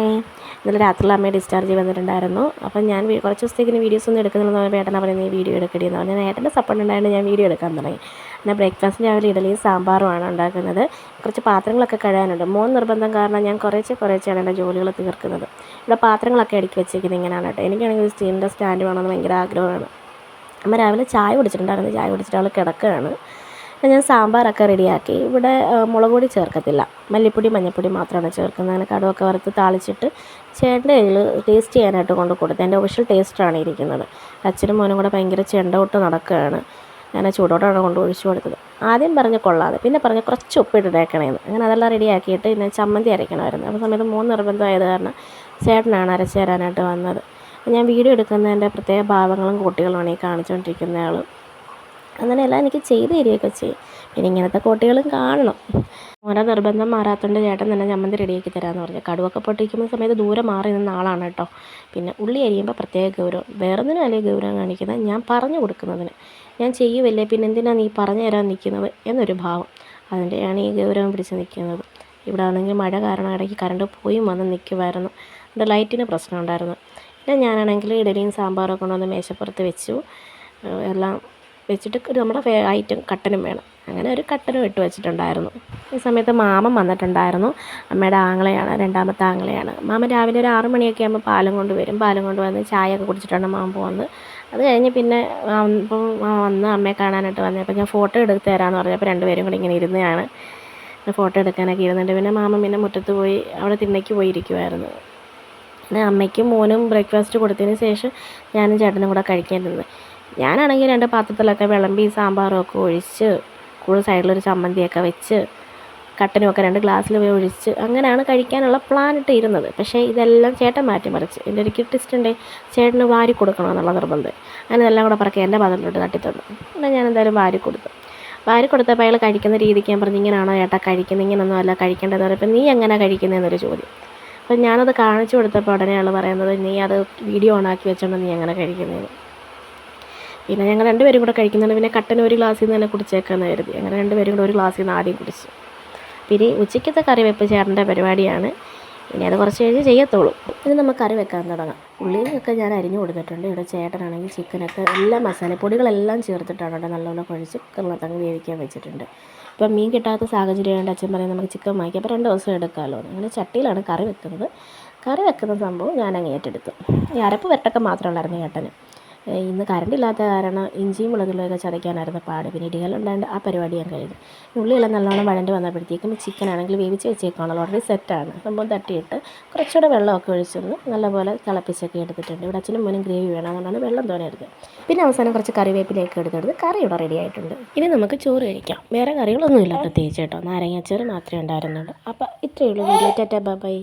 Hi ഇന്നലെ രാത്രിയിൽ അമ്മയെ ഡിസ്ചാർജ് വന്നിട്ടുണ്ടായിരുന്നു. അപ്പം ഞാൻ കുറച്ച് ദിവസത്തേക്ക് വീഡിയോസ് ഒന്നും എടുക്കുന്നില്ലെന്ന് പറഞ്ഞപ്പോൾ ഏട്ടനെ ഈ വീഡിയോ എടുക്കടി എന്ന് പറഞ്ഞാൽ ഏട്ടന്റെ സപ്പോർട്ട് ഉണ്ടായതുകൊണ്ട് ഞാൻ വീഡിയോ എടുക്കാൻ തുടങ്ങി. പിന്നെ ബ്രേക്ക്ഫാസ്റ്റ് രാവിലെ ഇഡലിയും സാമ്പാറുമാണ് ഉണ്ടാക്കുന്നത്. കുറച്ച് പാത്രങ്ങളൊക്കെ കഴുകാനുണ്ട്. മോൻ നിർബന്ധം കാരണം ഞാൻ കുറേശ്ശെ കുറേശ്ശെയാണ് എന്റെ ജോലികൾ തീർക്കുന്നത്. ഇവിടെ പാത്രങ്ങളൊക്കെ അടുക്കി വെച്ചേക്കുന്നത് ഇങ്ങനെയാണ് കേട്ടോ. എനിക്കാണെങ്കിൽ സ്റ്റീലിന്റെ സ്റ്റാൻഡ് വേണമെന്ന് ഭയങ്കര ആഗ്രഹമാണ്. അമ്മ രാവിലെ ചായ കുടിച്ചിട്ടുണ്ടായിരുന്നു. ചായ കുടിച്ചിട്ട് അവൾ കിടക്കുകയാണ്. അപ്പോൾ ഞാൻ സാമ്പാറൊക്കെ റെഡിയാക്കി. ഇവിടെ മുളക് പൊടി ചേർക്കത്തില്ല. മല്ലിപ്പൊടി മഞ്ഞൾപ്പൊടി മാത്രമാണ് ചേർക്കുന്നത്. അങ്ങനെ കടുവൊക്കെ വറുത്ത് താളിച്ചിട്ട് ചേട്ടന്റെ കയ്യിൽ ടേസ്റ്റ് ചെയ്യാനായിട്ട് കൊണ്ട് കൊടുത്തു എന്റെ ഒഫീഷ്യൽ ടേസ്റ്റാണ് ഇരിക്കുന്നത്. അച്ഛനും മോനും കൂടെ ഭയങ്കര ചെണ്ടോട്ട് നടക്കുകയാണ്. ആ ചൂടോട്ടാണ് കൊണ്ട് ഒഴിച്ചു കൊടുത്തത്. ആദ്യം പറഞ്ഞ് കൊള്ളാതെ പിന്നെ പറഞ്ഞ് കുറച്ച് ഉപ്പിട്ടിട്ടേക്കണേന്ന്. അങ്ങനെ അതെല്ലാം റെഡിയാക്കിയിട്ട് പിന്നെ ചമ്മന്തി അരയ്ക്കണമായിരുന്നു. അപ്പോൾ സമയത്ത് മൂന്ന് നിർബന്ധമായത് കാരണം ചേട്ടനാണ് അരച്ചു തരാനായിട്ട് വന്നത്. ഞാൻ വീഡിയോ എടുക്കുന്നതിന്റെ പ്രത്യേക ഭാവങ്ങളും കൂട്ടികളുമാണ് ഈ കാണിച്ചുകൊണ്ടിരിക്കുന്ന അങ്ങനെയെല്ലാം എനിക്ക് ചെയ്ത് തരികയൊക്കെ ചെയ്യും. പിന്നെ ഇങ്ങനത്തെ കോട്ടികളും കാണണം. ഓരോ നിർബന്ധം മാറാത്തതുകൊണ്ട് ചേട്ടൻ തന്നെ ചമ്മന്തി റെഡിയാക്കി തരാമെന്ന് പറഞ്ഞു. കടുവൊക്കെ പൊട്ടിക്കുന്ന സമയത്ത് ദൂരെ മാറി നിന്ന ആളാണ് കേട്ടോ. പിന്നെ ഉള്ളി അരിയുമ്പോൾ പ്രത്യേക ഗൗരവം. വേറൊന്നിനും അല്ലേ ഗൗരവം കാണിക്കുന്നത് ഞാൻ പറഞ്ഞു കൊടുക്കുന്നതിന്. ഞാൻ ചെയ്യുമല്ലേ പിന്നെ എന്തിനാണ് നീ പറഞ്ഞു തരാൻ നിൽക്കുന്നത് എന്നൊരു ഭാവം. അതിന്റെയാണ് ഈ ഗൗരവം പിടിച്ച് നിൽക്കുന്നത് ഇവിടെ ആണെങ്കിൽ മഴ കാരണം ഇടയ്ക്ക് കറണ്ട് പോയും വന്ന് നിൽക്കുമായിരുന്നു എന്റെ ലൈറ്റിന് പ്രശ്നം ഉണ്ടായിരുന്നു. പിന്നെ ഞാനാണെങ്കിൽ ഇഡലിയും സാമ്പാറൊക്കെ കൊണ്ടുവന്ന് മേശപ്പുറത്ത് വെച്ചു. എല്ലാം വെച്ചിട്ട് നമ്മുടെ ഐറ്റം കട്ടനും വേണം. അങ്ങനെ ഒരു കട്ടനും ഇട്ട് വെച്ചിട്ടുണ്ടായിരുന്നു. ഈ സമയത്ത് മാമൻ വന്നിട്ടുണ്ടായിരുന്നു. അമ്മയുടെ ആങ്ങളെയാണ് രണ്ടാമത്തെ ആങ്ങളെയാണ്. മാമൻ രാവിലെ ഒരു ആറ് മണിയൊക്കെ ആകുമ്പോൾ പാലും കൊണ്ട് വരും. പാലും കൊണ്ട് വന്ന് ചായയൊക്കെ കുടിച്ചിട്ടാണ് മാമൻ പോകുന്നത് അത് കഴിഞ്ഞ് പിന്നെ ഇപ്പം വന്ന് അമ്മയെ കാണാനായിട്ട് വന്നപ്പോൾ ഞാൻ ഫോട്ടോ എടുത്ത് തരാമെന്ന് പറഞ്ഞപ്പോൾ രണ്ടുപേരും കൂടി ഇങ്ങനെ ഇരുന്നതാണ്. ഫോട്ടോ എടുക്കാനൊക്കെ ഇരുന്നുണ്ട് പിന്നെ മാമൻ പിന്നെ മുറ്റത്ത് പോയി അവിടെ തിണ്ണയ്ക്ക് പോയി ഇരിക്കുമായിരുന്നു പിന്നെ അമ്മയ്ക്കും മോനും ബ്രേക്ക്ഫാസ്റ്റ് കൊടുത്തതിന് ശേഷം ഞാനും ചേട്ടനും കൂടെ കഴിക്കാൻ നിന്ന്. ഞാനാണെങ്കിൽ രണ്ട് പാത്രത്തിലൊക്കെ വിളമ്പി സാമ്പാറും ഒക്കെ ഒഴിച്ച് കൂടുതൽ സൈഡിലൊരു ചമ്മന്തിയൊക്കെ വെച്ച് കട്ടനുമൊക്കെ രണ്ട് ഗ്ലാസ്സിൽ പോയി ഒഴിച്ച് അങ്ങനെയാണ് കഴിക്കാനുള്ള പ്ലാൻ ഇട്ട് ഇരുന്നത് പക്ഷേ ഇതെല്ലാം ചേട്ടൻ മാറ്റി മറിച്ച്. എന്റെ ഒരു ട്വിസ്റ്റ് ഉണ്ട്. ചേട്ടന് വാരി കൊടുക്കണമെന്നുള്ള നിർബന്ധം. അങ്ങനെ എല്ലാം കൂടെ പറക്കി എന്റെ പാത്രത്തിലോട്ട് തട്ടിത്തന്നു. പിന്നെ ഞാൻ എന്തായാലും വാരി കൊടുത്തു. വാരി കൊടുത്തപ്പോൾ അയാൾ കഴിക്കുന്ന രീതിക്ക് ഞാൻ പറഞ്ഞു ഇങ്ങനെയാണോ ചേട്ടാ കഴിക്കുന്നത്? ഇങ്ങനൊന്നും അല്ല കഴിക്കേണ്ടതെന്ന് പറഞ്ഞപ്പോൾ നീ എങ്ങനെ കഴിക്കുന്നതെന്നൊരു ചോദ്യം. അപ്പം ഞാനത് കാണിച്ചു കൊടുത്തപ്പോൾ ഉടനെ ആൾ പറയുന്നത് നീ അത് വീഡിയോ ഓണാക്കി വെച്ചോണ്ട് നീ എങ്ങനെ കഴിക്കുന്നത് പിന്നെ ഞങ്ങൾ രണ്ടുപേരും കൂടെ കഴിക്കുന്നുണ്ട് പിന്നെ കട്ടൻ ഒരു ഗ്ലാസ്സിൽ നിന്ന് തന്നെ കുടിച്ചേക്കാന്ന് കരുതി. അങ്ങനെ രണ്ടുപേരും കൂടെ ഒരു ഗ്ലാസ്സിൽ നിന്ന് ആദ്യം കുടിച്ചു. പിന്നെ ഉച്ചയ്ക്കത്തെ കറി വെപ്പ് ചേട്ടന്റെ പരിപാടിയാണ്. ഇനി അത് കുറച്ച് കഴിഞ്ഞ് ചെയ്യത്തുള്ളൂ ഇനി നമുക്ക് കറി വെക്കാൻ തുടങ്ങാം. ഉള്ളിയൊക്കെ ഞാൻ അരിഞ്ഞു കൊടുത്തിട്ടുണ്ട്. ഇവിടെ ചേട്ടനാണെങ്കിൽ ചിക്കനൊക്കെ എല്ലാ മസാലപ്പൊടികളെല്ലാം ചേർത്തിട്ടാണ് ഇവിടെ നല്ലപോലെ കുഴച്ച് കുക്കറിനകത്തങ്ങ് വേവിക്കാൻ വെച്ചിട്ടുണ്ട്. ഇപ്പം മീൻ കിട്ടാത്ത സാഹചര്യം ആയതുകൊണ്ട് അച്ഛൻ പറയും നമുക്ക് ചിക്കൻ വാങ്ങിക്കാം. അപ്പോൾ രണ്ട് ദിവസം എടുക്കാമല്ലോ. അങ്ങനെ ചട്ടിയിലാണ് കറി വെക്കുന്നത്. കറി വെക്കുന്ന സംഭവം ഞാൻ അങ്ങ് ഏറ്റെടുത്തു. ഈ അരപ്പ് വരട്ടൊക്കെ മാത്രമുള്ളായിരുന്നു ചേട്ടന്. ഏഹ് ഇന്ന് കറണ്ട് ഇല്ലാത്ത കാരണം ഇഞ്ചിയും മുളകിലൊക്കെ ചതയ്ക്കാനായിരുന്നു പാട്. പിന്നെ ഇടികളുണ്ടായിട്ട് ആ പരിപാടി ഞാൻ കഴിഞ്ഞു. ഉള്ളിയെല്ലാം നല്ലോണം വഴണ്ട് വന്നപ്പോഴത്തേക്കും ചിക്കൻ ആണെങ്കിൽ വേവിച്ച് വെച്ചേക്കാണല്ലോ ഓൾറെഡി സെറ്റാണ് സംഭവം തട്ടിയിട്ട് കുറച്ചുകൂടെ വെള്ളമൊക്കെ ഒഴിച്ചൊന്ന് നല്ലപോലെ തിളപ്പിച്ചൊക്കെ എടുത്തിട്ടുണ്ട്. ഇവിടെ അച്ഛനും മോനും ഗ്രേവി വേണം അതുകൊണ്ടാണ് വെള്ളം തോനെ എടുത്തത്. പിന്നെ അവസാനം കുറച്ച് കറിവേപ്പിലയൊക്കെ എടുത്തെടുത്ത് കറി ഇവിടെ റെഡി ആയിട്ടുണ്ട്. ഇനി നമുക്ക് ചോറ് കഴിക്കാം. വേറെ കറികളൊന്നുമില്ല പ്രത്യേകിച്ച് കേട്ടോ. നാരങ്ങാച്ചോറ് മാത്രമേ ഉണ്ടായിരുന്നുള്ളൂ. അപ്പോൾ ഇത്രയേ ഉള്ളൂ. വീഡിയോ. Tata bye.